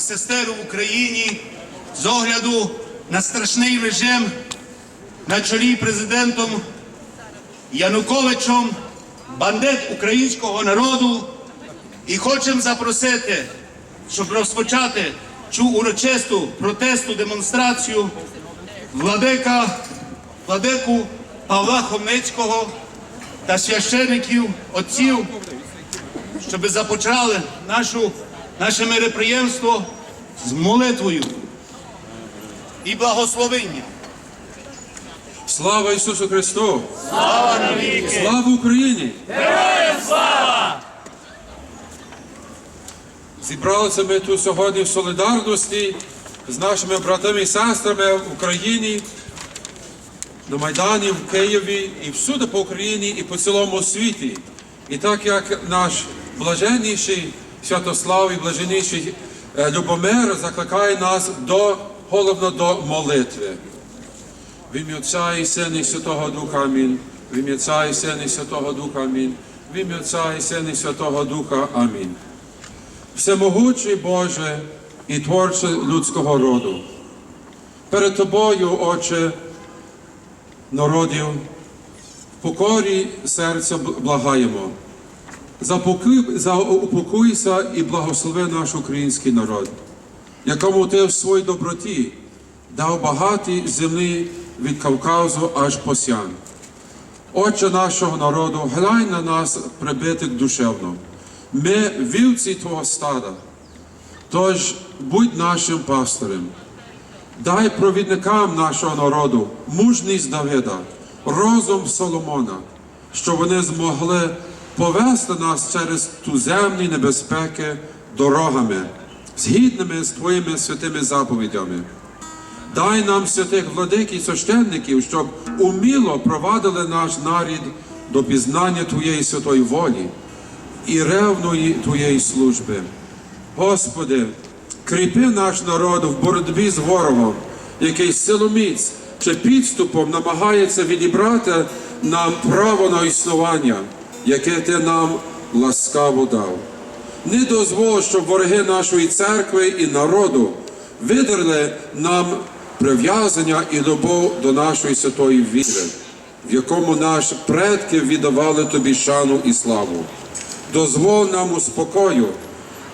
і сестер в Україні з огляду на страшний режим на чолі президентом Януковичем, бандит українського народу. І хочемо запросити, щоб розпочати цю урочисту протесту демонстрацію владика, владику Павла Хомницького та священиків, отців, щоб започали нашу, наше мироприємство з молитвою і благословенням. Слава Ісусу Христу! Слава навіки! Слава Україні! Героям слава! Зібралися ми тут сьогодні в солідарності з нашими братами і сестрами в Україні, на Майдані, в Києві і всюди по Україні і по цілому світі. І так як наш блаженніший Святослав і блаженніший е, Любомир закликає нас до головно до молитви. В ім'я Отця і Сина і Святого Духа Амінь. В ім'я Отця і Сина і Святого Духа Амінь. В ім'я Отця і Сина і Святого Духа Амінь. Всемогучий Боже і Творче людського роду. Перед Тобою, Отче, народів, в покорі серця благаємо. Заупокойся і благослови наш український народ, якому ти в своїй доброті дав багаті землі від Кавказу аж по Сян. Отче нашого народу, глянь на нас прибитих душевно. Ми вівці Твого стада, тож будь нашим пастирем. Дай провідникам нашого народу мужність Давида, розум Соломона, щоб вони змогли повести нас через туземні небезпеки дорогами, згідними з Твоїми святими заповідями. Дай нам святих владик і священників, щоб уміло провадили наш нарід до пізнання Твоєї святої волі і ревної Твоєї служби. Господи, кріпи наш народ в боротьбі з ворогом, який силоміць чи підступом намагається відібрати нам право на існування, яке Ти нам ласкаво дав. Не дозволь, щоб вороги нашої церкви і народу видерли нам прив'язання і любов до нашої святої віри, в якому наші предки віддавали тобі шану і славу. Дозволь нам у спокою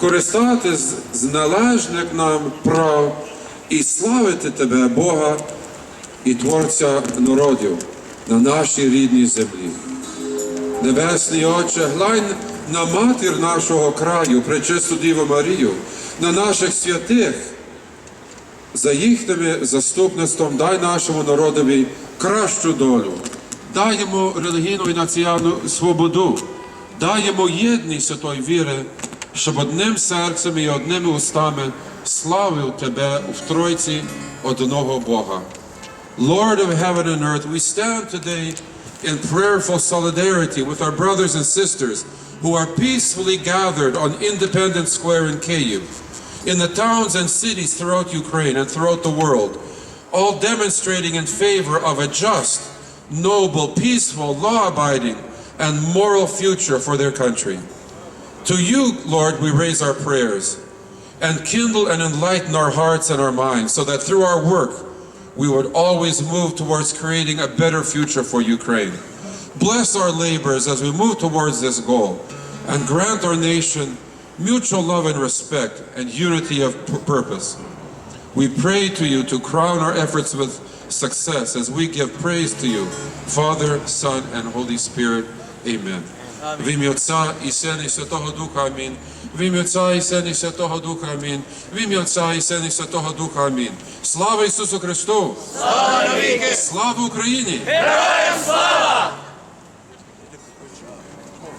користатись з належних нам прав і славити Тебе, Бога і Творця народів на нашій рідній землі. Небесний Отче, глянь на матір нашого краю, пречисту Діву Марію, на наших святих. За їхнім заступництвом дай нашому народові кращу долю, дай йому релігійну і національну свободу, дай йому єдність святої віри, щоб одним серцем і одними устами славив тебе в Тройці одного Бога. Lord of heaven and earth, we stand today in prayerful solidarity with our brothers and sisters who are peacefully gathered on Independence Square in Kyiv, in the towns and cities throughout Ukraine and throughout the world, all demonstrating in favor of a just, noble, peaceful, law abiding, and moral future for their country. To you, Lord, we raise our prayers and kindle and enlighten our hearts and our minds so that through our work we would always move towards creating a better future for Ukraine. Bless our labors as we move towards this goal and grant our nation mutual love and respect and unity of p- purpose. We pray to you to crown our efforts with success as we give praise to you, Father, Son, and Holy Spirit. Amen. В ім'я Отця і Сина і Святого Духа Амінь. В ім'я Отця і Сина і Святого Духа Амінь. В ім'я Отця і Сина і Святого Духа Амінь. Слава Ісусу Христу! Слава навіки! Слава Україні! Героям слава!